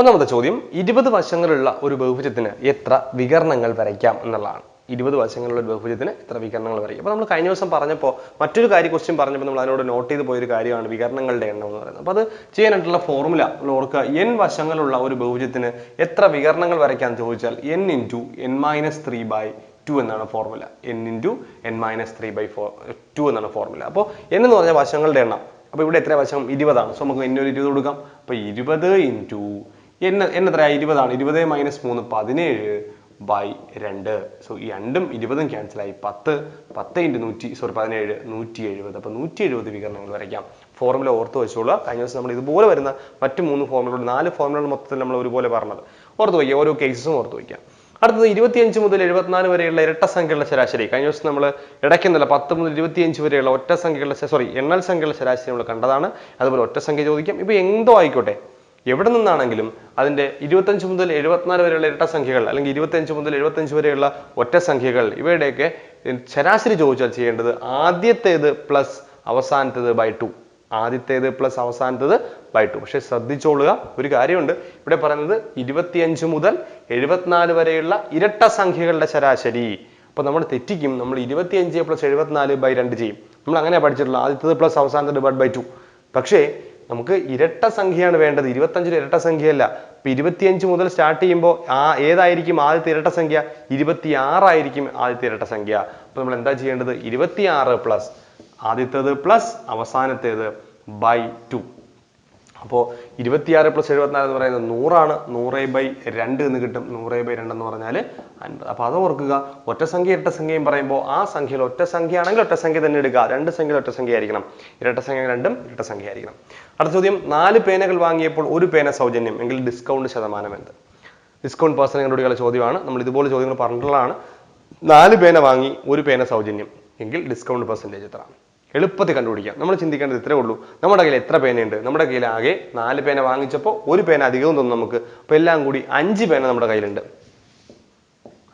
ഒന്നാമത്തെ ചോദ്യം ഇരുപത് വശങ്ങളുള്ള ഒരു ബഹുഭുജത്തിന് എത്ര വികരണങ്ങൾ വരയ്ക്കാം എന്നുള്ളതാണ്. ഇരുപത് വശങ്ങളുള്ള ഒരു ബഹുഭുജത്തിന് എത്ര വികരണങ്ങൾ വരയ്ക്കും. അപ്പോൾ നമ്മൾ കഴിഞ്ഞ ദിവസം പറഞ്ഞപ്പോൾ മറ്റൊരു കാര്യം ക്വസ്റ്റ്യൻ പറഞ്ഞപ്പോൾ നമ്മൾ അതിനോട് നോട്ട് ചെയ്ത് പോയൊരു കാര്യമാണ് വികരണങ്ങളുടെ എണ്ണം എന്ന് പറയുന്നത്. അപ്പോൾ അത് ചെയ്യാനായിട്ടുള്ള ഫോർമുല നമ്മൾ ഓർക്കുക എൻ വശങ്ങളുള്ള ഒരു ബഹുഭുജത്തിന് എത്ര വികരണങ്ങൾ വരയ്ക്കാൻ ചോദിച്ചാൽ N into N minus three by two എന്നാണ് formula N into N minus three by four two എന്നാണ് ഫോർമുല അപ്പോൾ എൻ എന്ന് പറഞ്ഞാൽ വശങ്ങളുടെ എണ്ണം. അപ്പോൾ ഇവിടെ എത്ര വശം? ഇരുപതാണ്. സോ നമുക്ക് എന്നൊരു ഇരുപത് കൊടുക്കാം. അപ്പോൾ ഇരുപത് ഇന്റു എൻ എത്രയാണ് ഇരുപതാണ്. ഇരുപത് മൈനസ് മൂന്ന് പതിനേഴ് ബൈ രണ്ട്. സോ ഈ രണ്ടും ഇരുപതും ക്യാൻസലായി പത്ത് പത്ത് ഇന്റു നൂറ്റി സോറി പതിനേഴ് നൂറ്റി എഴുപത് അപ്പോൾ നൂറ്റി എഴുപത് വികരണങ്ങൾ വരയ്ക്കാം. ഫോർമുല ഓർത്ത് വെച്ചോളുക. കഴിഞ്ഞ ദിവസം നമ്മൾ ഇതുപോലെ വരുന്ന മറ്റ് മൂന്ന് ഫോർമുലകൾ നാല് ഫോർമുലകൾ മൊത്തത്തിൽ നമ്മൾ ഒരുപോലെ പറഞ്ഞത്. ഓർത്ത് വയ്ക്കുക ഓരോ കേസസും ഓർത്ത് വയ്ക്കുക അടുത്തത് ഇരുപത്തിയഞ്ച് മുതൽ എഴുപത്തിനാല് വരെയുള്ള ഇരട്ട സംഖ്യകളുടെ ശരാശരി. കഴിഞ്ഞ ദിവസം നമ്മൾ ഇടയ്ക്കുന്നില്ല പത്ത് മുതൽ ഇരുപത്തിയഞ്ച് വരെയുള്ള ഒറ്റ സംഖ്യകളുടെ സോറി എണ്ണൽ സംഖ്യകളുടെ ശരാശരി നമ്മൾ കണ്ടതാണ്. അതുപോലെ ഒറ്റ സംഖ്യ ചോദിക്കാം. ഇപ്പോൾ എന്തോ ആയിക്കോട്ടെ? എവിടെ നിന്നാണെങ്കിലും അതിന്റെ ഇരുപത്തഞ്ച് മുതൽ എഴുപത്തിനാല് വരെയുള്ള ഇരട്ട സംഖ്യകൾ അല്ലെങ്കിൽ ഇരുപത്തഞ്ച് മുതൽ എഴുപത്തഞ്ച് വരെയുള്ള ഒറ്റ സംഖ്യകൾ ഇവയുടെയൊക്കെ ശരാശരി ചോദിച്ചാൽ ചെയ്യേണ്ടത് ആദ്യത്തേത് പ്ലസ് അവസാനത്തേത് ബൈ ടു ആദ്യത്തേത് പ്ലസ് അവസാനത്തേത് ബൈ ടു പക്ഷെ ശ്രദ്ധിച്ചോളുക ഒരു കാര്യമുണ്ട്. ഇവിടെ പറയുന്നത് ഇരുപത്തിയഞ്ച് മുതൽ എഴുപത്തിനാല് വരെയുള്ള ഇരട്ട സംഖ്യകളുടെ ശരാശരി. അപ്പൊ നമ്മൾ തെറ്റിക്കും നമ്മൾ ഇരുപത്തിയഞ്ച് പ്ലസ് എഴുപത്തിനാല് ബൈ രണ്ട് ചെയ്യും. നമ്മൾ അങ്ങനെ പഠിച്ചിട്ടുള്ളത്. ആദ്യത്തേത് പ്ലസ് അവസാനത്തേത് ബൈ ടു പക്ഷേ നമുക്ക് ഇരട്ട സംഖ്യയാണ് വേണ്ടത്. ഇരുപത്തഞ്ചിൽ ഇരട്ട സംഖ്യയല്ല. ഇപ്പൊ ഇരുപത്തിയഞ്ച് മുതൽ സ്റ്റാർട്ട് ചെയ്യുമ്പോൾ ആ ഏതായിരിക്കും ആദ്യത്തെ ഇരട്ട സംഖ്യ? ഇരുപത്തി ആറായിരിക്കും ആദ്യത്തെ ഇരട്ട സംഖ്യ. അപ്പോൾ നമ്മൾ എന്താ ചെയ്യേണ്ടത്? ഇരുപത്തിയാറ് പ്ലസ് ആദ്യത്തേത് പ്ലസ് അവസാനത്തേത് ബൈ ടു അപ്പോൾ ഇരുപത്തിയാറ് പ്ലസ് എഴുപത്തിനാല് എന്ന് പറയുന്നത് നൂറാണ്. നൂറ് ബൈ രണ്ട് എന്ന് കിട്ടും. നൂറ് ബൈ രണ്ട് എന്ന് പറഞ്ഞാൽ അൻപത്. അപ്പോൾ അത് ഓർക്കുക ഒറ്റ സംഖ്യ ഇരട്ട സംഖ്യയും പറയുമ്പോൾ ആ സംഖ്യയിൽ ഒറ്റ സംഖ്യ ആണെങ്കിൽ ഒറ്റ സംഖ്യ തന്നെ എടുക്കുക. രണ്ട് സംഖ്യയിൽ ഒറ്റ സംഖ്യ ആയിരിക്കണം. ഇരട്ട സംഖ്യ രണ്ടും ഇരട്ട സംഖ്യ ആയിരിക്കണം. അടുത്ത ചോദ്യം നാല് പേനകൾ വാങ്ങിയപ്പോൾ ഒരു പേന സൗജന്യം എങ്കിൽ ഡിസ്കൗണ്ട് ശതമാനം എന്ത്? ഡിസ്കൗണ്ട് പേഴ്സണുകളുടെ ചോദ്യമാണ്. നമ്മൾ ഇതുപോലെ ചോദ്യങ്ങൾ പറഞ്ഞിട്ടുള്ളതാണ്. നാല് പേന വാങ്ങി ഒരു പേന സൗജന്യം എങ്കിൽ ഡിസ്കൗണ്ട് പെർസെന്റേജ് എത്ര എളുപ്പത്തിൽ കണ്ടുപിടിക്കാം. നമ്മൾ ചിന്തിക്കേണ്ടത് ഇത്രേ ഉള്ളൂ. നമ്മുടെ കയ്യിൽ എത്ര പേനയുണ്ട്? നമ്മുടെ കയ്യിൽ ആകെ നാല് പേന വാങ്ങിച്ചപ്പോൾ ഒരു പേന അധികവും തോന്നും നമുക്ക്. അപ്പോൾ എല്ലാം കൂടി അഞ്ച് പേന നമ്മുടെ കയ്യിലുണ്ട്.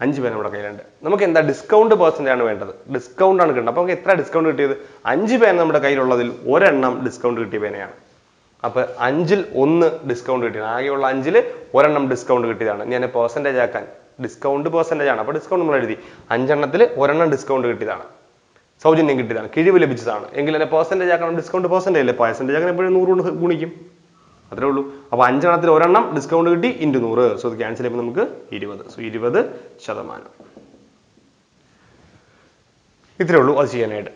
അഞ്ച് പേന നമ്മുടെ കയ്യിലുണ്ട്. നമുക്ക് എന്താ ഡിസ്കൗണ്ട് പേഴ്സന്റെ ആണ് വേണ്ടത്? ഡിസ്കൗണ്ട് ആണ് കിട്ടുന്നത് അപ്പോൾ നമുക്ക് എത്ര ഡിസ്കൗണ്ട് കിട്ടിയത്? അഞ്ച് പേന നമ്മുടെ കയ്യിലുള്ളതിൽ ഒരെണ്ണം ഡിസ്കൗണ്ട് കിട്ടിയ പേനയാണ്. അപ്പോൾ അഞ്ചിൽ ഒന്ന് ഡിസ്കൗണ്ട് കിട്ടിയത്. ആകെയുള്ള അഞ്ചിൽ ഒരെണ്ണം ഡിസ്കൗണ്ട് കിട്ടിയതാണ്. ഞാൻ പേഴ്സന്റേജ് ആക്കാൻ. ഡിസ്കൗണ്ട് പേഴ്സന്റേജ് ആണ്. അപ്പൊ ഡിസ്കൗണ്ട് നമ്മൾ എഴുതി. അഞ്ചെണ്ണത്തിൽ ഒരെണ്ണം ഡിസ്കൗണ്ട് കിട്ടിയതാണ്. സൗജന്യം കിട്ടിയതാണ്. കിഴിവ് ലഭിച്ചതാണ്. എങ്കിൽ അതിന്റെ പെർസെന്റേജ് ആക്കണം ഡിസ്കൗണ്ട് പെർസെന്റേജ് അല്ലേ? പെർസെന്റേജ് ആക്കണം എപ്പോഴും നൂറ് കൊണ്ട് ഗുണിക്കും. അത്രേ ഉള്ളൂ. അപ്പൊ അഞ്ചെണ്ണത്തിൽ ഒരെണ്ണം ഡിസ്കൗണ്ട് കിട്ടി ഇന്റു നൂറ്. സോ അത് ക്യാൻസൽ ചെയ്യുമ്പോൾ നമുക്ക് ഇരുപത്. സോ ഇരുപത് ശതമാനം. ഇത്രേ ഉള്ളൂ. അത് ചെയ്യാനായിട്ട്.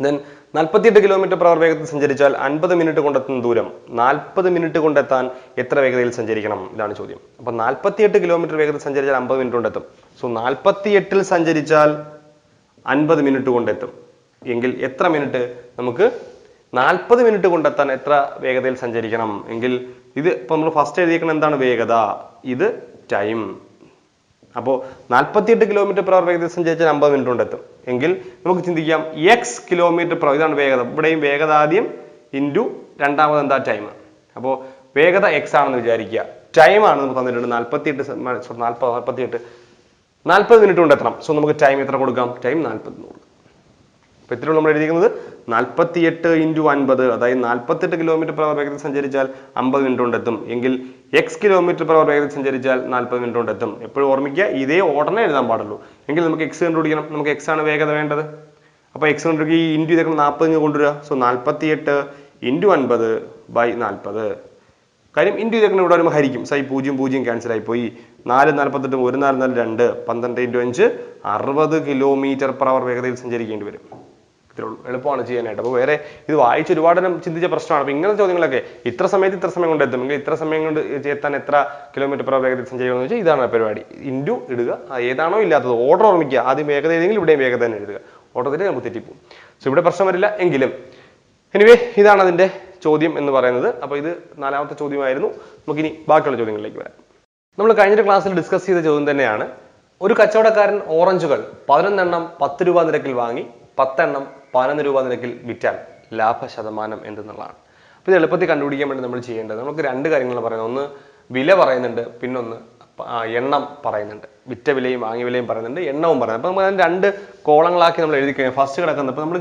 ദെൻ നാൽപ്പത്തിയെട്ട് കിലോമീറ്റർ പ്രവർ വേഗത്തിൽ സഞ്ചരിച്ചാൽ അൻപത് മിനിറ്റ് കൊണ്ടെത്തുന്ന ദൂരം. നാൽപ്പത് മിനിറ്റ് കൊണ്ടെത്താൻ എത്ര വേഗതയിൽ സഞ്ചരിക്കണം? ഇതാണ് ചോദ്യം. അപ്പൊ നാൽപ്പത്തിയെട്ട് കിലോമീറ്റർ വേഗത്തിൽ സഞ്ചരിച്ചാൽ അമ്പത് മിനിറ്റ് കൊണ്ടെത്തും. സോ നാൽപ്പത്തിയെട്ടിൽ സഞ്ചരിച്ചാൽ അൻപത് മിനിറ്റ് കൊണ്ടെത്തും. എങ്കിൽ എത്ര മിനിറ്റ്? നമുക്ക് നാൽപ്പത് മിനിറ്റ് കൊണ്ടെത്താൻ എത്ര വേഗതയിൽ സഞ്ചരിക്കണം? എങ്കിൽ ഇത് ഇപ്പം നമ്മൾ ഫസ്റ്റ് എഴുതിയിരിക്കണം എന്താണ് വേഗത? ഇത് ടൈം അപ്പോൾ നാൽപ്പത്തിയെട്ട് കിലോമീറ്റർ പെർ അവർ വേഗതയിൽ സഞ്ചരിച്ചാൽ അമ്പത് മിനിറ്റ് കൊണ്ടെത്തും. എങ്കിൽ നമുക്ക് ചിന്തിക്കാം എക്സ് കിലോമീറ്റർ പെർ ഇതാണ് വേഗത. ഇവിടെയും വേഗത ആദ്യം ഇന്റു രണ്ടാമത് എന്താ ടൈം അപ്പോൾ വേഗത എക്സ് ആണെന്ന് വിചാരിക്കുക. ടൈമാണ് നമുക്ക് തന്നിട്ടുണ്ട്. നാൽപ്പത്തിയെട്ട് സോറി നാൽപ്പത് നാൽപ്പത്തിയെട്ട്. നാൽപ്പത് മിനിറ്റ് കൊണ്ട് എത്തണം. സോ നമുക്ക് ടൈം എത്ര കൊടുക്കാം? ടൈം നാൽപ്പത് കൊടുക്കാം അപ്പൊ ഇത്രയും നമ്മൾ എഴുതിയിരിക്കുന്നത് നാൽപ്പത്തിയെട്ട് ഇന്റു അൻപത് അതായത് നാൽപ്പത്തെട്ട് കിലോമീറ്റർ പെർ വേഗത്തിൽ സഞ്ചരിച്ചാൽ അമ്പത് മിനിറ്റ് കൊണ്ട് എത്തും. എങ്കിൽ എക്സ് കിലോമീറ്റർ പെർ വേഗത്തിൽ സഞ്ചരിച്ചാൽ നാൽപ്പത് മിനിറ്റ് കൊണ്ട് എത്തും. എപ്പോഴും ഓർമ്മിക്കുക ഇതേ ഓർഡറിനെ എഴുതാൻ പാടുള്ളൂ. എങ്കിൽ നമുക്ക് എക്സ് കണ്ടുപിടിക്കണം. നമുക്ക് എക്സ് ആണ് വേഗത വേണ്ടത്. അപ്പോൾ എക്സ് കണ്ടുപിടിക്കുക ഈ ഇന്റു ഇതൊക്കെ നാൽപ്പത് കൊണ്ടുവരിക. സോ നാൽപ്പത്തിയെട്ട് ഇന്റു അൻപത് ബൈ നാൽപ്പത് കാര്യം ഇന്റു ഇതൊക്കെ ഇവിടെ വരുമ്പോൾ ഹരിക്കും. സൈ പൂജ്യം പൂജ്യം ക്യാൻസൽ ആയി പോയി. നാല് നാൽപ്പത്തെട്ട് ഒരു നാല് നാല് രണ്ട് പന്ത്രണ്ട് ഇന്റു അഞ്ച് അറുപത് കിലോമീറ്റർ പെർ അവർ വേഗതയിൽ സഞ്ചരിക്കേണ്ടി വരും. ഉള്ളൂ. എളുപ്പമാണ് ചെയ്യാനായിട്ട്. അപ്പോൾ വേറെ ഇത് വായിച്ച് ഒരുപാട് ചിന്തിച്ച പ്രശ്നമാണ്. അപ്പോൾ ഇങ്ങനത്തെ ചോദ്യങ്ങളൊക്കെ ഇത്ര സമയത്ത് ഇത്ര സമയം കൊണ്ട് എത്തും. ഇത്ര സമയം കൊണ്ട് എത്താൻ എത്ര കിലോമീറ്റർ പെർ വേഗത്തിൽ സഞ്ചരിക്കണം എന്ന് വെച്ചാൽ ഇതാണ് പരിപാടി. ഇന്റു ഇടുക. ഏതാണോ ഇല്ലാത്തത് ഓർഡർ ഓർമ്മിക്കുക. ആദ്യം വേഗത ഏതെങ്കിലും ഇവിടെയും വേഗത തന്നെ എഴുതുക. തന്നെ നമുക്ക് തെറ്റിപ്പോകും സോ ഇവിടെ പ്രശ്നം വരില്ല. എങ്കിലും എനിവേ ഇതാണ് അതിന്റെ ചോദ്യം എന്ന് പറയുന്നത്. അപ്പോൾ ഇത് നാലാമത്തെ ചോദ്യമായിരുന്നു. നമുക്കിനി ബാക്കിയുള്ള ചോദ്യങ്ങളിലേക്ക് വരാം. നമ്മൾ കഴിഞ്ഞ ക്ലാസ്സിൽ ഡിസ്കസ് ചെയ്ത ചോദ്യം തന്നെയാണ്. ഒരു കച്ചവടക്കാരൻ ഓറഞ്ചുകൾ പതിനൊന്നെണ്ണം പത്ത് രൂപ നിരക്കിൽ വാങ്ങി പത്തെണ്ണം പതിനൊന്ന് രൂപ നിരക്കിൽ വിറ്റാൽ ലാഭ ശതമാനം എന്തെന്നുള്ളതാണ്. അപ്പോൾ ഇത് എളുപ്പത്തിൽ കണ്ടുപിടിക്കാൻ വേണ്ടി നമ്മൾ ചെയ്യേണ്ടത് നമുക്ക് രണ്ട് കാര്യങ്ങൾ പറയുന്നത്. ഒന്ന് വില പറയുന്നുണ്ട് പിന്നൊന്ന് എണ്ണം പറയുന്നുണ്ട്. വിറ്റ വിലയും വാങ്ങിയ വിലയും പറയുന്നുണ്ട് എണ്ണവും പറയുന്നുണ്ട്. അപ്പോൾ നമ്മൾ രണ്ട് കോളങ്ങളാക്കി നമ്മൾ എഴുതി കഴിഞ്ഞാൽ ഫസ്റ്റ് കിടക്കുന്നത് അപ്പോൾ നമ്മൾ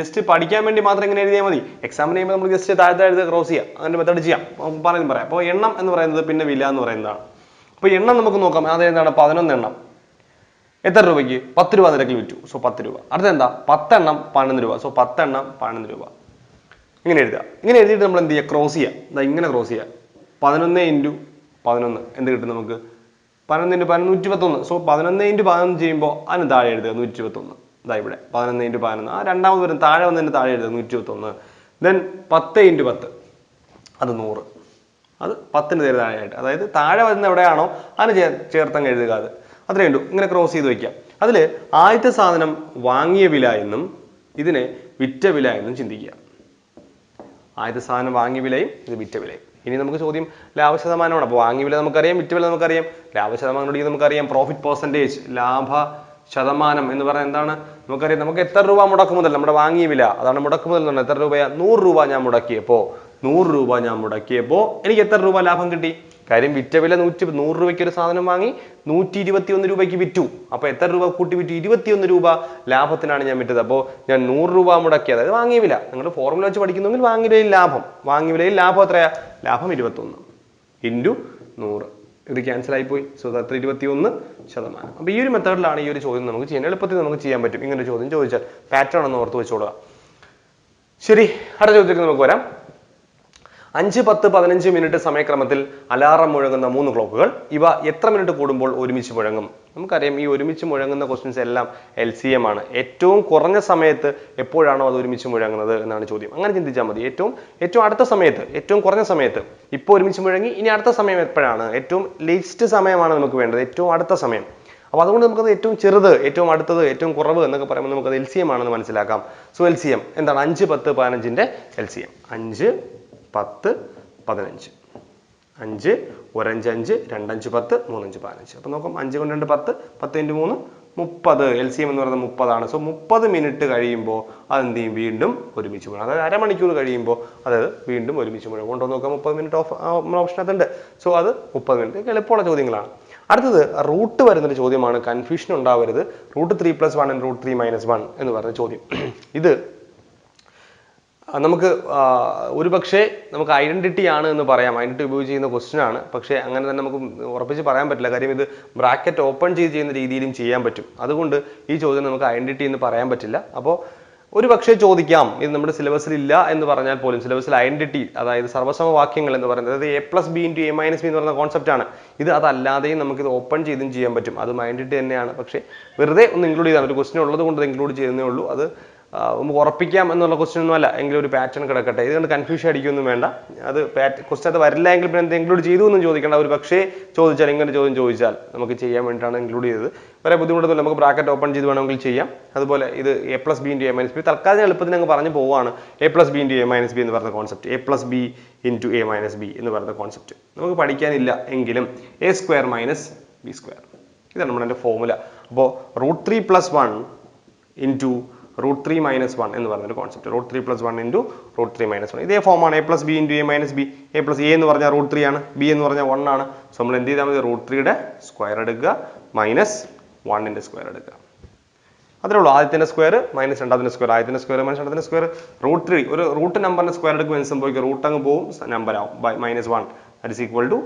ജസ്റ്റ് പഠിക്കാൻ വേണ്ടി മാത്രം ഇങ്ങനെ എഴുതിയാൽ മതി. എക്സാമിന് ചെയ്യുമ്പോൾ നമ്മൾ ജസ്റ്റ് താഴെ താഴെ ക്രോസ് ചെയ്യാം. അങ്ങനെ മെത്തേഡ് ചെയ്യാം. പറയുന്നത് പറയാം. അപ്പോൾ എണ്ണം എന്ന് പറയുന്നത് പിന്നെ വില എന്ന് പറയുന്നതാണ്. അപ്പോൾ എണ്ണം നമുക്ക് നോക്കാം. അത് എന്താണ്? പതിനൊന്ന് എണ്ണം. എത്ര രൂപയ്ക്ക്? പത്ത് രൂപ നിരക്കിൽ വിറ്റു. സോ പത്ത് രൂപ. അടുത്ത എന്താ? പത്തെണ്ണം പതിനൊന്ന് രൂപ. സോ പത്തെണ്ണം പതിനൊന്ന് രൂപ. ഇങ്ങനെ എഴുതുക. ഇങ്ങനെ എഴുതിയിട്ട് നമ്മൾ എന്ത് ചെയ്യുക ക്രോസ് ചെയ്യുക എന്താ ഇങ്ങനെ ക്രോസ് ചെയ്യുക പതിനൊന്ന് ഇന്റു പതിനൊന്ന്. എന്ത് കിട്ടും നമുക്ക്? പതിനൊന്ന് ഇന്റു പതിനൊന്ന് നൂറ്റി പത്തൊന്ന് സോ പതിനൊന്ന് ഇന്റു പതിനൊന്ന് ചെയ്യുമ്പോൾ അതിന് താഴെ എഴുതുക നൂറ്റി പത്തൊന്ന് ഇതാ ഇവിടെ. പതിനൊന്ന് ഇന്റു പതിനൊന്ന്. ആ രണ്ടാമത് വരും താഴെ വന്നതിന് താഴെ എഴുതുക നൂറ്റി പത്തൊന്ന് ദെൻ പത്ത് ഇന്റു പത്ത്. അത് നൂറ്. അത് പത്തിന് നേരെ താഴെയായിട്ട് അതായത് താഴെ വരുന്ന എവിടെയാണോ അതിന് ചേ ചേർത്തങ്ങ് എഴുതുക അത്. അത്രയേ ഉള്ളൂ. ഇങ്ങനെ ക്രോസ് ചെയ്ത് വെക്കുക അതിൽ ആദ്യത്തെ സാധനം വാങ്ങിയ വില എന്നും ഇതിനെ വിറ്റ വില എന്നും ചിന്തിക്കുക. ആദ്യത്തെ സാധനം വാങ്ങിയ വിലയും ഇത് വിറ്റ വിലയും. ഇനി നമുക്ക് ചോദ്യം ലാഭ ശതമാനമാണ്. അപ്പോൾ വാങ്ങിയ വില നമുക്കറിയാം വിറ്റ വില നമുക്കറിയാം. ലാഭ ശതമാനം കൂടി നമുക്കറിയാം. പ്രോഫിറ്റ് പെർസെന്റേജ് ലാഭ ശതമാനം എന്ന് പറയുന്നത് എന്താണ്? നമുക്കറിയാം. നമുക്ക് എത്ര രൂപ മുടക്ക് മുതൽ നമ്മുടെ വാങ്ങിയ വില അതാണ് മുടക്ക് മുതൽ എന്ന് പറഞ്ഞാൽ എത്ര രൂപയാണ് നൂറ് രൂപ ഞാൻ മുടക്കിയപ്പോൾ നൂറ് രൂപ ഞാൻ മുടക്കിയപ്പോൾ എനിക്ക് എത്ര രൂപ ലാഭം കിട്ടി? കാര്യം വിറ്റ വില നൂറ്റി നൂറ് രൂപയ്ക്ക് ഒരു സാധനം വാങ്ങി നൂറ്റി ഇരുപത്തി ഒന്ന് രൂപയ്ക്ക് വിറ്റു. അപ്പൊ എത്ര രൂപ കൂട്ടി വിറ്റു? ഇരുപത്തിയൊന്ന് രൂപ ലാഭത്തിനാണ് ഞാൻ വിറ്റത്. അപ്പോൾ ഞാൻ നൂറ് രൂപ മുടക്കി. അതായത് വാങ്ങിയ വില. നിങ്ങൾ ഫോർമുല വെച്ച് പഠിക്കുന്നെങ്കിൽ വാങ്ങിയ വിലയിൽ ലാഭം. വാങ്ങിയ വിലയിൽ ലാഭം എത്രയാ? ലാഭം ഇരുപത്തൊന്ന്. ഇന്റു നൂറ്. ഇത് ക്യാൻസൽ ആയിപ്പോയി. സോ അത്ര ഇരുപത്തി ഒന്ന് ശതമാനം. അപ്പോൾ ഈ ഒരു മെത്തേഡിലാണ് ഈ ഒരു ചോദ്യം നമുക്ക് ചെയ്യാൻ എളുപ്പത്തിൽ നമുക്ക് ചെയ്യാൻ പറ്റും. ഇങ്ങനെ ചോദ്യം ചോദിച്ചാൽ പാറ്റേൺ ഒന്ന് ഓർത്ത് വെച്ചോളുക. ശരി അടുത്ത ചോദ്യത്തിലേക്ക് നമുക്ക് വരാം. അഞ്ച് പത്ത് പതിനഞ്ച് മിനിറ്റ് സമയക്രമത്തിൽ അലാറം മുഴങ്ങുന്ന മൂന്ന് ക്ലോക്കുകൾ. ഇവ എത്ര മിനിറ്റ് കൂടുമ്പോൾ ഒരുമിച്ച് മുഴങ്ങും? നമുക്കറിയാം ഈ ഒരുമിച്ച് മുഴങ്ങുന്ന ക്വസ്റ്റ്യൻസ് എല്ലാം എൽ സി എം ആണ്. ഏറ്റവും കുറഞ്ഞ സമയത്ത് എപ്പോഴാണോ അത് ഒരുമിച്ച് മുഴങ്ങുന്നത് എന്നാണ് ചോദ്യം. അങ്ങനെ ചിന്തിച്ചാൽ മതി. ഏറ്റവും ഏറ്റവും അടുത്ത സമയത്ത് ഏറ്റവും കുറഞ്ഞ സമയത്ത് ഇപ്പോൾ ഒരുമിച്ച് മുഴങ്ങി ഇനി അടുത്ത സമയം എപ്പോഴാണ്? ഏറ്റവും ലേറ്റസ്റ്റ് സമയമാണ് നമുക്ക് വേണ്ടത്. ഏറ്റവും അടുത്ത സമയം. അപ്പോൾ അതുകൊണ്ട് നമുക്കത് ഏറ്റവും ചെറുത് ഏറ്റവും അടുത്തത് ഏറ്റവും കുറവ് എന്നൊക്കെ പറയുമ്പോൾ നമുക്കത് എൽ സി എം ആണെന്ന് മനസ്സിലാക്കാം. സോ എൽ സി എം എന്താണ്? അഞ്ച് പത്ത് പതിനഞ്ചിന്റെ എൽ സി എം അഞ്ച് പത്ത് പതിനഞ്ച്. അഞ്ച് ഒരഞ്ച് അഞ്ച് രണ്ടഞ്ച് പത്ത് മൂന്നഞ്ച് പതിനഞ്ച്. അപ്പോൾ നോക്കാം അഞ്ച് കൊണ്ട് രണ്ട് പത്ത് പത്ത് ഇന്റു മൂന്ന് മുപ്പത്. എൽ സി എം എന്ന് പറയുന്നത് മുപ്പതാണ്. സോ മുപ്പത് മിനിറ്റ് കഴിയുമ്പോൾ അതെന്ത് ചെയ്യും? വീണ്ടും ഒരുമിച്ച് മുഴുവൻ അതായത് അരമണിക്കൂർ കഴിയുമ്പോൾ അതായത് വീണ്ടും ഒരുമിച്ച് മുഴുവൻ കൊണ്ടുവന്ന് നോക്കാം മുപ്പത് മിനിറ്റ് ഓഫ് ഓപ്ഷനകത്തുണ്ട്. സോ അത് മുപ്പത് മിനിറ്റ്. എളുപ്പമുള്ള ചോദ്യങ്ങളാണ്. അടുത്തത് റൂട്ട് വരുന്നൊരു ചോദ്യമാണ്. കൺഫ്യൂഷൻ ഉണ്ടാവരുത്. Root three plus one and root three minus one എന്ന് പറയുന്ന ചോദ്യം. ഇത് നമുക്ക് ഒരു പക്ഷേ നമുക്ക് ഐഡന്റിറ്റി ആണ് എന്ന് പറയാം. ഐഡന്റിറ്റി ഉപയോഗിച്ച് ചെയ്യുന്ന ക്വസ്റ്റ്യൻ ആണ്. പക്ഷേ അങ്ങനെ തന്നെ നമുക്ക് ഉറപ്പിച്ച് പറയാൻ പറ്റില്ല. കാര്യം ഇത് ബ്രാക്കറ്റ് ഓപ്പൺ ചെയ്ത് ചെയ്യുന്ന രീതിയിലും ചെയ്യാൻ പറ്റും. അതുകൊണ്ട് ഈ ചോദ്യം നമുക്ക് ഐഡന്റിറ്റി എന്ന് പറയാൻ പറ്റില്ല. അപ്പോൾ ഒരു പക്ഷേ ചോദിക്കാം. ഇത് നമ്മുടെ സിലബസിൽ ഇല്ല എന്ന് പറഞ്ഞാൽ പോലും സിലബസിൽ ഐഡന്റിറ്റി അതായത് സർവസമവാക്യങ്ങൾ എന്ന് പറയുന്നത് അതായത് A plus B into A minus B എന്ന് പറയുന്ന കോൺസെപ്റ്റ് ആണ്. ഇത് അതല്ലാതെയും നമുക്ക് ഇത് ഓപ്പൺ ചെയ്തും ചെയ്യാൻ പറ്റും. അതും ഐഡന്റിറ്റി തന്നെയാണ്. പക്ഷേ വെറുതെ ഒന്ന് ഇൻക്ലൂഡ് ചെയ്താൽ ഒരു ക്വസ്റ്റ്യൻ ഉള്ളത് കൊണ്ട് ഇൻക്ലൂഡ് ചെയ്യുന്നേ ഉള്ളൂ. അത് നമുക്ക് ഉറപ്പിക്കാം എന്നുള്ള ക്വസ്റ്റ്യൻ ഒന്നും അല്ല എങ്കിലും ഒരു പാറ്റേൺ കിടക്കട്ടെ. ഇതുകൊണ്ട് കൺഫ്യൂഷൻ അടിക്കൊന്നും വേണ്ട. അത് ക്വസ്റ്റ്യൻ അത് വരില്ല എങ്കിൽ പിന്നെ ഇൻക്ലൂഡ് ചെയ്തു എന്നും ചോദിക്കേണ്ട ഒരു പക്ഷേ ചോദിച്ചാൽ ഇങ്ങനെ ചോദ്യം ചോദിച്ചാൽ നമുക്ക് ചെയ്യാൻ വേണ്ടിയിട്ടാണ് ഇൻക്ലൂഡ് ചെയ്തത്. വരെ ബുദ്ധിമുട്ടൊന്നുമില്ല. നമുക്ക് ബ്രാക്കറ്റ് ഓപ്പൺ ചെയ്ത് വേണമെങ്കിൽ ചെയ്യാം. അതുപോലെ ഇത് A plus B into A minus B തൽക്കാലം എളുപ്പത്തിന് അങ്ങ് പറഞ്ഞു പോവുകയാണ് A plus B into A minus B എന്ന് പറയുന്ന concept A plus B into A minus B എന്ന് പറയുന്ന കോൺസെപ്റ്റ് നമുക്ക് പഠിക്കാനില്ല എങ്കിലും A square minus B square ഇതാണ് നമ്മുടെ ഫോർമുല അപ്പോൾ root three plus one into root three minus one എന്ന് പറഞ്ഞൊരു concept root three plus one into root three minus one ഇതേ ഫോമാണ് A plus B into A minus B A plus A എന്ന് പറഞ്ഞാൽ root three ആണ്. B എന്ന് പറഞ്ഞാൽ one ആണ്. സോ നമ്മൾ എന്ത് ചെയ്താൽ മതി? റൂട്ട് ത്രീയുടെ സ്ക്വയർ എടുക്കുക. മൈനസ് വണ്ണിന്റെ സ്ക്വയർ എടുക്കുക. അത്രേ ഉള്ളൂ. ആദ്യത്തിന്റെ സ്ക്വയർ മൈനസ് രണ്ടാമത്തെ സ്ക്വയർ ആദ്യത്തിന്റെ സ്ക്വയർ മൈനസ് രണ്ടാമത്തെ സ്ക്വയർ റൂട്ട് ത്രീ ഒരു റൂട്ട് നമ്പറിന്റെ സ്ക്വയർ എടുക്കുമ്പോൾ എന്ത് സംഭവിക്കും? റൂട്ട് അങ്ങ് പോവും. നമ്പർ ആവും. By minus one that is equal to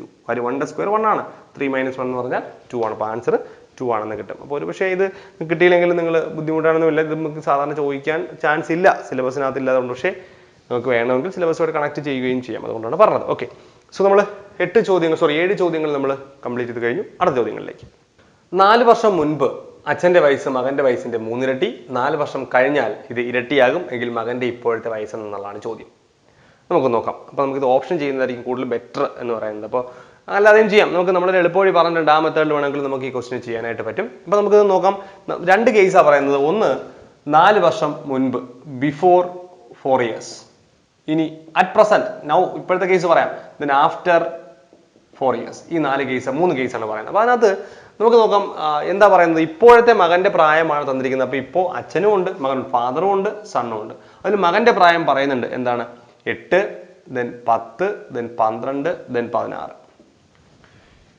two കാര്യം വണ്ണിന്റെ സ്ക്വയർ വൺ ആണ്. ത്രീ മൈനസ് വൺ എന്ന് പറഞ്ഞാൽ ടു ആണ്. അപ്പോൾ ആൻസർ ടു ആണെന്ന് കിട്ടും. അപ്പോൾ ഒരു പക്ഷേ ഇത് കിട്ടിയില്ലെങ്കിൽ നിങ്ങൾ ബുദ്ധിമുട്ടാണെന്നുമില്ല ഇത് നമുക്ക് സാധാരണ ചോദിക്കാൻ ചാൻസ് ഇല്ല. സിലബസിനകത്ത് ഇല്ലാതുകൊണ്ട് പക്ഷേ നമുക്ക് വേണമെങ്കിൽ സിലബസോട് കണക്ട് ചെയ്യുകയും ചെയ്യാം. അതുകൊണ്ടാണ് പറഞ്ഞത്. ഓക്കെ സോ നമ്മൾ എട്ട് ചോദ്യങ്ങൾ സോറി ഏഴ് ചോദ്യങ്ങൾ നമ്മൾ കംപ്ലീറ്റ് ചെയ്ത് കഴിഞ്ഞു. അടുത്ത ചോദ്യങ്ങളിലേക്ക്. നാല് വർഷം മുൻപ് അച്ഛന്റെ വയസ്സ് മകന്റെ വയസ്സിന്റെ മൂന്നിരട്ടി. നാല് വർഷം കഴിഞ്ഞാൽ ഇത് ഇരട്ടിയാകും. എങ്കിൽ മകന്റെ ഇപ്പോഴത്തെ വയസ്സ് എന്നുള്ളതാണ് ചോദ്യം. നമുക്ക് നോക്കാം. അപ്പോൾ നമുക്കിത് ഓപ്ഷൻ ചെയ്യുന്നതായിരിക്കും കൂടുതൽ ബെറ്റർ എന്ന് പറയുന്നത്. അപ്പോൾ അല്ലാതെയും ചെയ്യാം? നമുക്ക് നമ്മുടെ എളുപ്പവഴി പറഞ്ഞിട്ടുണ്ട് ആ മെത്തേഡിൽ വേണമെങ്കിൽ നമുക്ക് ഈ ക്വസ്റ്റ്യൻ ചെയ്യാനായിട്ട് പറ്റും. അപ്പോൾ നമുക്ക് നോക്കാം. രണ്ട് കേസാണ് പറയുന്നത്. ഒന്ന് നാല് വർഷം മുൻപ് ബിഫോർ ഫോർ ഇയേഴ്സ് ഇനി അറ്റ് പ്രസന്റ് നൗ ഇപ്പോഴത്തെ കേസ് പറയാം. ദെൻ ആഫ്റ്റർ ഫോർ ഇയേഴ്സ് ഈ നാല് കേസ് മൂന്ന് കേസാണ് പറയുന്നത്. അപ്പോൾ അതിനകത്ത് നമുക്ക് നോക്കാം എന്താ പറയുന്നത്? ഇപ്പോഴത്തെ മകന്റെ പ്രായമാണ് തന്നിരിക്കുന്നത്. അപ്പോൾ ഇപ്പോൾ അച്ഛനും ഉണ്ട് മകൻ ഫാദറും ഉണ്ട് സണ്ണും ഉണ്ട്. അതിൽ മകന്റെ പ്രായം പറയുന്നുണ്ട്. എന്താണ്? എട്ട് ദെൻ പത്ത് ദെൻ പന്ത്രണ്ട് ദെൻ പതിനാറ്.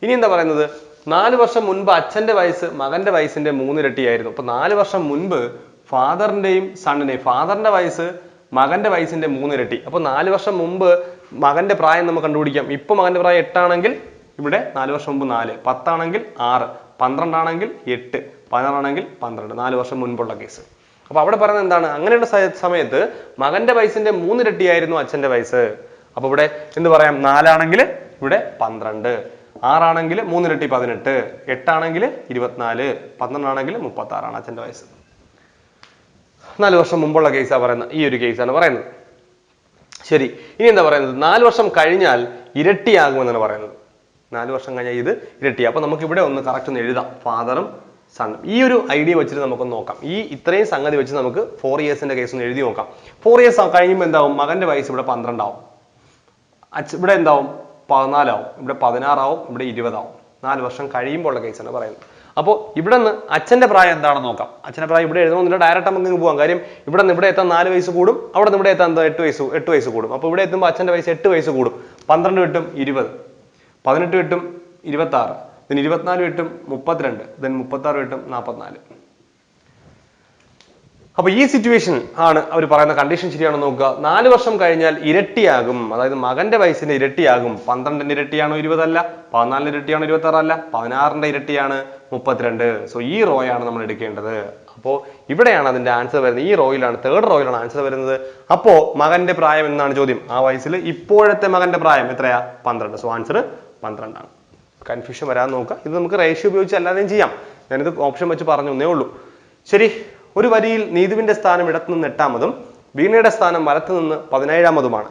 ഇനി എന്താ പറയുന്നത്? നാല് വർഷം മുൻപ് അച്ഛന്റെ വയസ്സ് മകന്റെ വയസ്സിന്റെ മൂന്നിരട്ടിയായിരുന്നു. അപ്പൊ നാല് വർഷം മുൻപ് ഫാദറിന്റെയും സണ്ണിന്റെയും ഫാദറിന്റെ വയസ്സ് മകന്റെ വയസ്സിന്റെ മൂന്നിരട്ടി. അപ്പൊ നാല് വർഷം മുമ്പ് മകന്റെ പ്രായം നമുക്ക് കണ്ടുപിടിക്കാം. ഇപ്പൊ മകന്റെ പ്രായം എട്ടാണെങ്കിൽ ഇവിടെ നാല് വർഷം മുമ്പ് നാല് പത്താണെങ്കിൽ ആറ് പന്ത്രണ്ടാണെങ്കിൽ എട്ട് പതിനാറാണെങ്കിൽ പന്ത്രണ്ട് നാല് വർഷം മുൻപുള്ള കേസ്. അപ്പൊ അവിടെ പറയുന്നത് എന്താണ്? അങ്ങനെയുള്ള സമയത്ത് മകന്റെ വയസ്സിന്റെ മൂന്നിരട്ടിയായിരുന്നു അച്ഛന്റെ വയസ്സ്. അപ്പൊ ഇവിടെ എന്ത് പറയാം? നാലാണെങ്കിൽ ഇവിടെ പന്ത്രണ്ട്. ആറാണെങ്കിൽ മൂന്നിരട്ടി പതിനെട്ട് എട്ടാണെങ്കിൽ ഇരുപത്തിനാല് പന്ത്രണ്ടാണെങ്കിൽ മുപ്പത്തി ആറാണ് അച്ഛന്റെ വയസ്സ്. നാല് വർഷം മുമ്പുള്ള കേസാണ് പറയുന്നത് ഈ ഒരു കേസാണ് പറയുന്നത്. ശരി ഇനി എന്താ പറയുന്നത്? നാല് വർഷം കഴിഞ്ഞാൽ ഇരട്ടിയാകുമെന്നാണ് പറയുന്നത്. നാല് വർഷം കഴിഞ്ഞാൽ ഇത് ഇരട്ടി അപ്പൊ നമുക്ക് ഇവിടെ ഒന്ന് കറക്റ്റ് ഒന്ന് എഴുതാം. ഫാദറും സണ്ണും ഈ ഒരു ഐഡിയ വെച്ചിട്ട് നമുക്കൊന്ന് നോക്കാം. ഈ ഇത്രയും സംഗതി വെച്ച് നമുക്ക് ഫോർ ഇയേഴ്സിന്റെ കേസ് ഒന്ന് എഴുതി നോക്കാം. ഫോർ ഇയേഴ്സ് കഴിയുമ്പോൾ എന്താവും? മകന്റെ വയസ്സ് ഇവിടെ പന്ത്രണ്ടാവും. അച്ഛ ഇവിടെ എന്താവും? പതിനാലാവും. ഇവിടെ പതിനാറാവും ഇവിടെ ഇരുപതാവും. നാല് വർഷം കഴിയുമ്പോൾ ഉള്ള കേസാണ് പറയുന്നത്. അപ്പോൾ ഇവിടെ നിന്ന് അച്ഛന്റെ പ്രായം എന്താണെന്ന് നോക്കാം. അച്ഛന്റെ പ്രായം ഇവിടെ എഴുതണമെന്നില്ല ഡയറക്റ്റ് നമുക്ക് പോകാം കാര്യം ഇവിടെ നിന്ന് ഇവിടെ എത്താൻ നാല് വയസ്സ് കൂടും അവിടെ നിന്ന് ഇവിടെ എത്താൻ എന്താ എട്ട് വയസ്സ് എട്ട് വയസ്സ് കൂടും. അപ്പോൾ ഇവിടെ എത്തുമ്പോൾ അച്ഛന്റെ വയസ്സ് എട്ട് വയസ്സ് കൂടും. പന്ത്രണ്ട് കിട്ടും ഇരുപത്. പതിനെട്ട് കിട്ടും ഇരുപത്താറ്. then ഇരുപത്തിനാല് കിട്ടും മുപ്പത്തിരണ്ട്. then മുപ്പത്താറ് വിട്ടും നാൽപ്പത്തിനാല്. അപ്പൊ ഈ സിറ്റുവേഷൻ ആണ് അവർ പറയുന്ന കണ്ടീഷൻ ശരിയാണെന്ന് നോക്കുക. നാല് വർഷം കഴിഞ്ഞാൽ ഇരട്ടിയാകും. അതായത് മകന്റെ വയസ്സിന്റെ ഇരട്ടിയാകും. പന്ത്രണ്ടിന്റെ ഇരട്ടിയാണോ ഇരുപതല്ല? പതിനാലിന്റെ ഇരട്ടിയാണോ ഇരുപത്തി ആറല്ല പതിനാറിന്റെ ഇരട്ടിയാണ് മുപ്പത്തിരണ്ട്. സോ ഈ റോയാണ് നമ്മൾ എടുക്കേണ്ടത്. അപ്പോൾ ഇവിടെയാണ് അതിന്റെ ആൻസർ വരുന്നത്. ഈ റോയിലാണ് തേർഡ് റോയിലാണ് ആൻസർ വരുന്നത്. അപ്പോ മകന്റെ പ്രായം എന്നാണ് ചോദ്യം. ആ വയസ്സിൽ ഇപ്പോഴത്തെ മകന്റെ പ്രായം എത്രയാ? പന്ത്രണ്ട്. സോ ആൻസർ പന്ത്രണ്ടാണ്. കൺഫ്യൂഷൻ വരാൻ നോക്കുക. ഇത് നമുക്ക് റേഷ്യോ ഉപയോഗിച്ച് അല്ലാതെയും ചെയ്യാം. ഞാനിത് ഓപ്ഷൻ വെച്ച് പറഞ്ഞു എന്നേ ഉള്ളൂ. ശരി. ഒരു വരിയിൽ നീതുവിന്റെ സ്ഥാനം ഇടത്തുനിന്ന് എട്ടാമതും വീണയുടെ സ്ഥാനം വലത്തു നിന്ന് പതിനേഴാമതുമാണ്.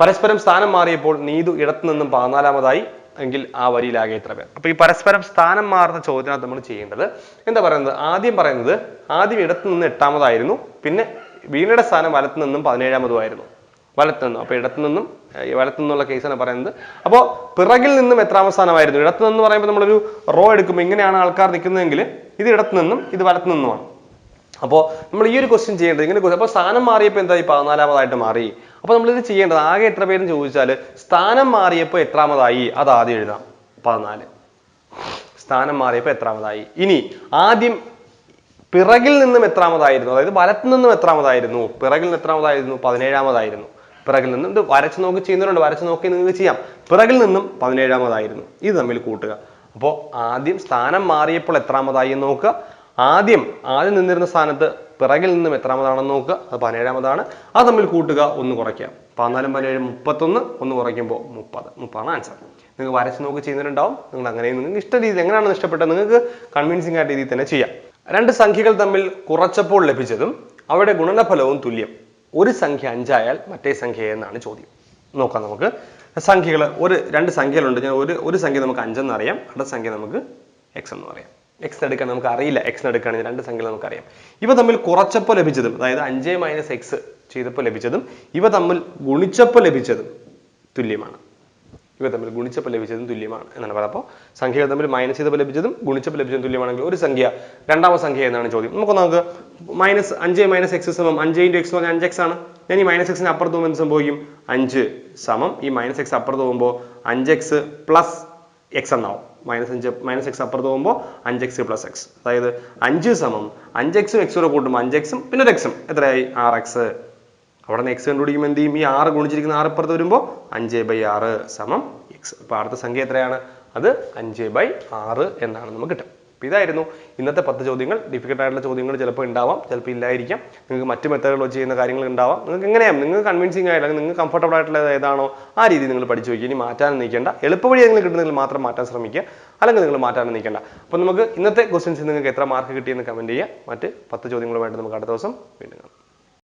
പരസ്പരം സ്ഥാനം മാറിയപ്പോൾ നീതു ഇടത്തു നിന്നും പതിനാലാമതായി എങ്കിൽ ആ വരിയിലാകെ എത്ര പേർ? അപ്പൊ ഈ പരസ്പരം സ്ഥാനം മാറുന്ന ചോദ്യത്തിനകത്ത് നമ്മൾ ചെയ്യേണ്ടത് എന്താ പറയുന്നത്? ആദ്യം പറയുന്നത് ആദ്യം ഇടത്തു നിന്ന് എട്ടാമതായിരുന്നു പിന്നെ വീണയുടെ സ്ഥാനം വലത്തു നിന്നും പതിനേഴാമതുമായിരുന്നു. വലത്തു നിന്നും. അപ്പൊ ഇടത്തു നിന്നും വലത്തു നിന്നുള്ള കേസാണ് പറയുന്നത്. അപ്പോൾ പിറകിൽ നിന്നും എത്രാമത് സ്ഥാനമായിരുന്നു? ഇടത്തു നിന്ന് പറയുമ്പോൾ നമ്മളൊരു റോ എടുക്കുമ്പോൾ ഇങ്ങനെയാണ് ആൾക്കാർ നിൽക്കുന്നതെങ്കിൽ ഇത് ഇടത്തു നിന്നും ഇത് വലത്തു നിന്നുമാണ്. അപ്പോൾ നമ്മൾ ഈ ഒരു ക്വസ്റ്റ്യൻ ചെയ്യേണ്ടത് ഇങ്ങനെ അപ്പോൾ സ്ഥാനം മാറിയപ്പോൾ എന്തായി പതിനാലാമതായിട്ട് മാറി? അപ്പോൾ നമ്മൾ ഇത് ചെയ്യേണ്ടത് ആകെ എത്ര പേരും ചോദിച്ചാൽ സ്ഥാനം മാറിയപ്പോൾ എത്രാമതായി? അത് ആദ്യം എഴുതാം. പതിനാല്. സ്ഥാനം മാറിയപ്പോൾ എത്രാമതായി? ഇനി ആദ്യം പിറകിൽ നിന്നും എത്രാമതായിരുന്നു? അതായത് വലത്തു നിന്നും എത്രാമതായിരുന്നു? പിറകിൽ നിന്ന് എത്രാമതായിരുന്നു? പതിനേഴാമതായിരുന്നു. പിറകിൽ നിന്നും ഇത് വരച്ച് നോക്കി ചെയ്യുന്നവരുണ്ട്. വരച്ച് നോക്കി നിങ്ങൾക്ക് ചെയ്യാം. പിറകിൽ നിന്നും പതിനേഴാമതായിരുന്നു. ഇത് തമ്മിൽ കൂട്ടുക. അപ്പോൾ ആദ്യം സ്ഥാനം മാറിയപ്പോൾ എത്രാമതായി നോക്കുക. ആദ്യം ആദ്യം നിന്നിരുന്ന സ്ഥാനത്ത് പിറകിൽ നിന്നും എത്രാമതാണെന്ന് നോക്കുക. അത് പതിനേഴാമതാണ്. അത് തമ്മിൽ കൂട്ടുക ഒന്ന് കുറയ്ക്കാം പതിനാലും പതിനേഴും മുപ്പത്തൊന്ന് ഒന്ന് കുറയ്ക്കുമ്പോൾ മുപ്പത്. മുപ്പതാണ് ആൻസർ നിങ്ങൾ വരച്ച് നോക്കി ചെയ്യുന്നുണ്ടാവും നിങ്ങൾ അങ്ങനെ നിങ്ങൾക്ക് ഇഷ്ട രീതി എങ്ങനെയാണെന്ന് ഇഷ്ടപ്പെട്ടത് നിങ്ങൾക്ക് കൺവിൻസിംഗ് ആയിട്ട് രീതിയിൽ തന്നെ ചെയ്യാം. രണ്ട് സംഖ്യകൾ തമ്മിൽ കുറച്ചപ്പോൾ ലഭിച്ചതും അവയുടെ ഗുണനഫലവും തുല്യം. ഒരു സംഖ്യ അഞ്ചായാൽ മറ്റേ സംഖ്യ എന്നാണ് ചോദ്യം. നോക്കാം നമുക്ക്. സംഖ്യകൾ ഒരു രണ്ട് സംഖ്യകളുണ്ട്. ഞാൻ ഒരു ഒരു സംഖ്യ നമുക്ക് അഞ്ചെന്ന് അറിയാം. അടുത്ത സംഖ്യ നമുക്ക് എക്സ് എന്ന് പറയാം. എക്സ് എടുക്കാൻ നമുക്ക് അറിയില്ല എക്സ് എടുക്കുകയാണെങ്കിൽ രണ്ട് സംഖ്യകൾ നമുക്കറിയാം. ഇവ തമ്മിൽ കുറച്ചപ്പോൾ ലഭിച്ചതും അതായത് അഞ്ച് മൈനസ് എക്സ് ചെയ്തപ്പോൾ ലഭിച്ചതും ഇവ തമ്മിൽ ഗുണിച്ചപ്പോൾ ലഭിച്ചതും തുല്യമാണ്. ഇവ തമ്മിൽ ഗുണിച്ചപ്പോൾ ലഭിച്ചതും തുല്യമാണ് എന്നാണ് പറയുന്നത്. അപ്പോൾ സംഖ്യകൾ തമ്മിൽ മൈനസ് ചെയ്തപ്പോൾ ലഭിച്ചതും ഗുണിച്ചപ്പോൾ ലഭിച്ചതും തുല്യമാണെങ്കിൽ ഒരു സംഖ്യ രണ്ടാമത്തെ സംഖ്യ എന്നാണ് ചോദ്യം. നമുക്ക് നമുക്ക് മൈനസ് അഞ്ച് മൈനസ് എക്സ് സമം അഞ്ച് ഇന്റു എക്സ് പറഞ്ഞാൽ അഞ്ച് എക്സ് ആണ്. ഞാൻ ഈ മൈനസ് എക്സിന് അപ്പുറത്ത് പോകുമ്പോൾ എന്ത് സംഭവിക്കും? അഞ്ച് സമം. ഈ മൈനസ് എക്സ് അപ്പുറത്ത് പോകുമ്പോൾ അഞ്ച് എക്സ് പ്ലസ് എക്സ് എന്നാവും. മൈനസ് അഞ്ച് മൈനസ് എക്സ് അപ്പുറത്ത് പോകുമ്പോൾ അഞ്ച് എക്സ് പ്ലസ് എക്സ് അതായത് അഞ്ച് സമം അഞ്ച് എക്സും എക്സും കൂട്ടുമ്പോൾ അഞ്ച് എക്സും പിന്നെ ഒരു എക്സും എത്രയായി? ആറ് എക്സ് അവിടെ നിന്ന് എക്സ് കണ്ടുപിടിക്കുമ്പോൾ എന്ത് ചെയ്യും? ഈ ആറ് ഗുണിച്ചിരിക്കുന്ന ആറ് ഇപ്പുറത്ത് വരുമ്പോൾ അഞ്ച് ബൈ ആറ് സമം എക്സ് അപ്പോൾ അടുത്ത സംഖ്യ എത്രയാണ്? അത് അഞ്ച് ബൈ ആറ് എന്നാണ് നമുക്ക് കിട്ടും അപ്പോൾ ഇതായിരുന്നു ഇന്നത്തെ പത്ത് ചോദ്യങ്ങൾ ഡിഫിക്കൽട്ട് ആയിട്ടുള്ള ചോദ്യങ്ങൾ ചിലപ്പോൾ ഉണ്ടാവാം ചിലപ്പോൾ ഇല്ലായിരിക്കാം. നിങ്ങൾക്ക് മറ്റ് മെത്തേഡുകൾ വെച്ച് ചെയ്യുന്ന കാര്യങ്ങൾ ഉണ്ടാവാം. നിങ്ങൾക്ക് എങ്ങനെയാണ് നിങ്ങൾക്ക് കൺവിൻസിങ് ആയിട്ടുള്ള നിങ്ങൾക്ക് കംഫർട്ടബിൾ ആയിട്ടുള്ള ഏതാണോ ആ രീതി നിങ്ങൾ പഠിച്ചു വയ്ക്കുക. ഇനി മാറ്റാൻ നിൽക്കേണ്ട. എളുപ്പവഴി നിങ്ങൾ കിട്ടുന്നതിൽ മാത്രം മാറ്റാൻ ശ്രമിക്കുക. അല്ലെങ്കിൽ നിങ്ങൾ മാറ്റാൻ നിൽക്കേണ്ട. അപ്പോൾ നമുക്ക് ഇന്നത്തെ ക്വസ്റ്റ്യൻസ് നിങ്ങൾക്ക് എത്ര മാർക്ക് കിട്ടിയെന്ന് കമന്റ് ചെയ്യുക. മറ്റ് പത്ത് ചോദ്യങ്ങളുമായിട്ട് നമുക്ക് അടുത്ത ദിവസം വീണ്ടും കാണാം.